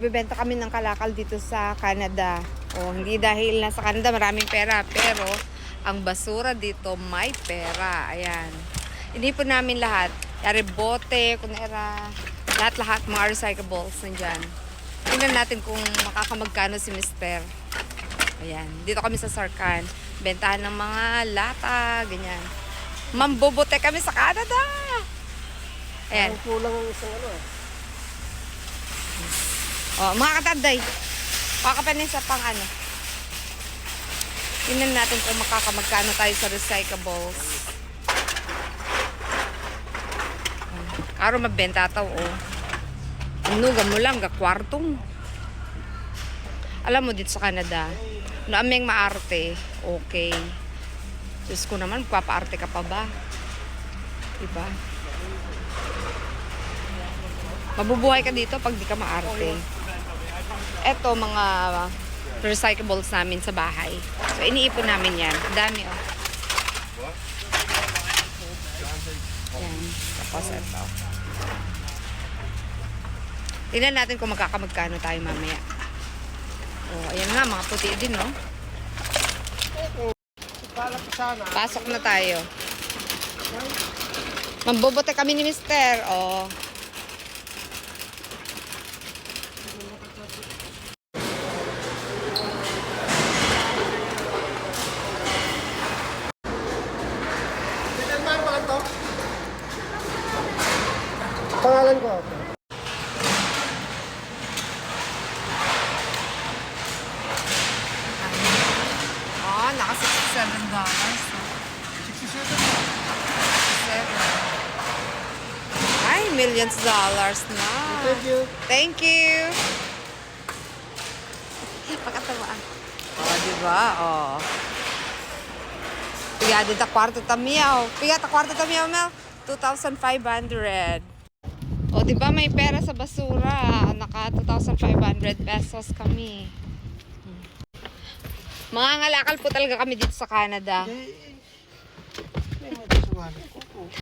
Bibenta kami ng kalakal dito sa Canada. O, hindi dahil nasa Canada maraming pera, pero ang basura dito may pera. Ayan. Inipon namin lahat. Yari bote, kunera, lahat-lahat mga recyclables nandyan. Tingnan natin kung makakamagkano si Mister. Ayan. Dito kami sa Sarkan. Bentahan ng mga lata, ganyan. Mambobote kami sa Canada! Ayan. Ang kulang ang isang ano eh. Oh, mga katanday. Pakapanin sa pang ano. Tingnan natin kung makakamagkano tayo sa recyclables. Karo mabenta taw oh. Ano mo lang ga kwartong. Alam mo dito sa Canada, no aming maarte, okay. Diyos ko naman, papaarte ka pa ba? Diba? Mabubuhay ka dito pag di ka maarte. Eto, mga recyclables namin sa bahay. So, iniipon namin yan. Dami, oh. Yan. Tapos ito. Tingnan natin kung magkakamagkano tayo mamaya. Oh, ayan nga, mga puti din, no? Sana. Pasok na tayo. Mambobote kami ni Mister. Oh. Pangalan ko. Oh, naka $67 dollars. 67. Ay, millions dollars na. Thank you. Thank you. Pagkatamaan. Oh, di ba? Oh. Piga dito kwarto tamiyaw. Piga ta kwarto tamiyaw, Mel. 2,500. O, di ba may pera sa basura? Naka 2,500 pesos kami. Hmm. Mga ngalakal po talaga kami dito sa Canada.